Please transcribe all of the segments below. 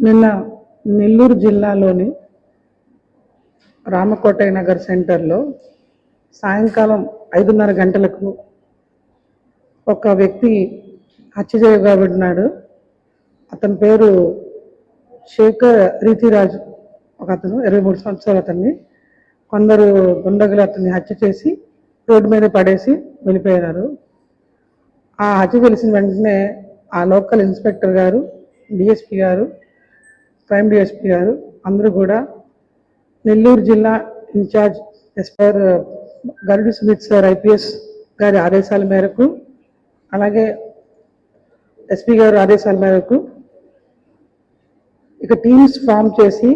నిన్న నెల్లూరు జిల్లాలోని రామకోటయ్య నగర్ సెంటర్లో సాయంకాలం ఐదున్నర గంటలకు ఒక వ్యక్తి హత్య చేయబడినాడు. అతని పేరు శేఖర్ రీతిరాజు. ఒక అతను ఇరవై మూడు సంవత్సరాలు అతన్ని కొందరు గుండగులు అతన్ని హత్య చేసి రోడ్డు మీద పడేసి వెళ్ళిపోయినారు. ఆ హత్య తెలిసిన వెంటనే ఆ లోకల్ ఇన్స్పెక్టర్ గారు డిఎస్పి గారు క్రైమ్ డిఎస్పీ గారు అందరూ కూడా నెల్లూరు జిల్లా ఇన్ఛార్జ్ ఎస్పర్ గరుడు సుమిత్ సార్ ఐపీఎస్ గారి ఆదేశాల మేరకు అలాగే ఎస్పీ గారి ఆదేశాల మేరకు ఇక టీమ్స్ ఫామ్ చేసి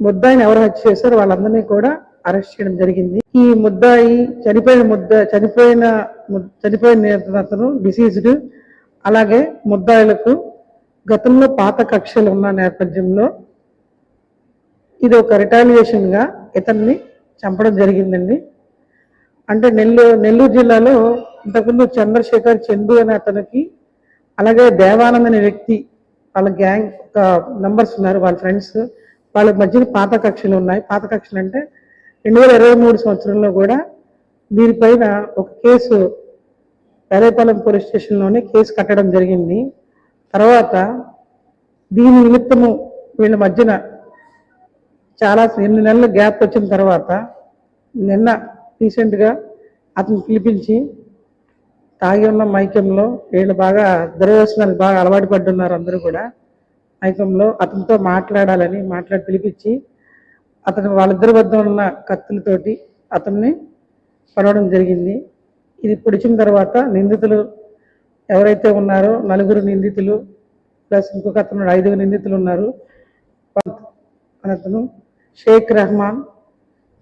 ముద్దాయిని ఎవరు హత్య చేశారో వాళ్ళందరినీ కూడా అరెస్ట్ చేయడం జరిగింది. ఈ ముద్దాయి చనిపోయిన ముద్ద చనిపోయిన చనిపోయిన అతను డిసీజ్డ్. అలాగే ముద్దాయిలకు గతంలో పాత కక్షలు ఉన్న నేపథ్యంలో ఇది ఒక రిటాలియేషన్గా ఇతన్ని చంపడం జరిగిందండి. అంటే నెల్లూరు నెల్లూరు జిల్లాలో ఇంతకుముందు చంద్రశేఖర్ చందు అనే అతనికి అలాగే దేవానంద్ అనే వ్యక్తి వాళ్ళ గ్యాంగ్ ఒక నంబర్స్ ఉన్నారు వాళ్ళ ఫ్రెండ్స్ వాళ్ళ మధ్యన పాత కక్షలు ఉన్నాయి. పాత కక్షలు అంటే రెండు వేల ఇరవై మూడు సంవత్సరంలో కూడా దీనిపైన ఒక కేసు పెరేపాలెం పోలీస్ స్టేషన్లోనే కేసు కట్టడం జరిగింది. తర్వాత దీని నిమిత్తము వీళ్ళ మధ్యన చాలా ఎన్ని నెలల గ్యాప్ వచ్చిన తర్వాత నిన్న రీసెంట్గా అతను పిలిపించి తాగి ఉన్న మైకంలో వీళ్ళు బాగా దురదర్శనానికి బాగా అలవాటు పడ్డున్నారు అందరూ కూడా. మైకంలో అతనితో మాట్లాడాలని మాట్లాడి పిలిపించి అతను వాళ్ళిద్దరి వద్ద ఉన్న కత్తులతోటి అతన్ని పడవడం జరిగింది. ఇది పొడిచిన తర్వాత నిందితులు ఎవరైతే ఉన్నారో నలుగురు నిందితులు ప్లస్ ఇంకొక అతను ఐదుగురు నిందితులు ఉన్నారు. అతను షేక్ రెహమాన్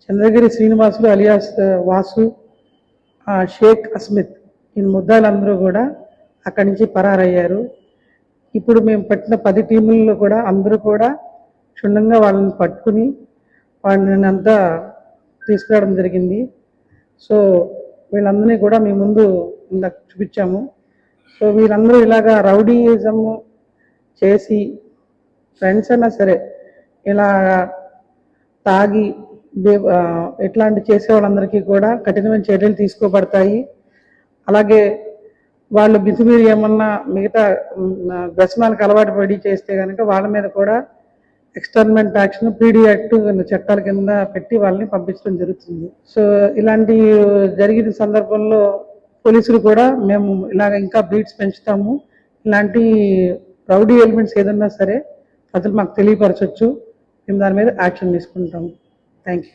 చంద్రగిరి శ్రీనివాసులు అలియాస్ వాసు షేక్ అస్మిత్. ఈ ముద్దాలందరూ కూడా అక్కడి నుంచి పరారయ్యారు. ఇప్పుడు మేము పట్టిన పది టీముల్లో కూడా అందరూ కూడా క్షుణ్ణంగా వాళ్ళని పట్టుకుని వాళ్ళని అంతా తీసుకురావడం జరిగింది. సో వీళ్ళందరినీ కూడా మీ ముందు ఇందాక చూపించాము. సో వీరందరూ ఇలాగా రౌడీయిజం చేసి ఫ్రెండ్స్ అయినా సరే ఇలా తాగి ఇట్లాంటి చేసే వాళ్ళందరికీ కూడా కఠినమైన చర్యలు తీసుకోబడతాయి. అలాగే వాళ్ళు బిసిమీరు ఏమన్నా మిగతా వ్యసనాలకు అలవాటు పడి చేస్తే కనుక వాళ్ళ మీద కూడా ఎక్స్టర్మెంట్ యాక్షన్ పీడీ యాక్ట్ చట్టాల కింద పెట్టి వాళ్ళని పంపించడం జరుగుతుంది. సో ఇలాంటి జరిగిన సందర్భంలో పోలీసులు కూడా మేము ఇలాగ ఇంకా బీట్స్ పెంచుతాము. ఇలాంటి రౌడీ ఎలిమెంట్స్ ఏదన్నా సరే ప్రజలు మాకు తెలియపరచవచ్చు మేము దాని మీద యాక్షన్ తీసుకుంటాము. Thank you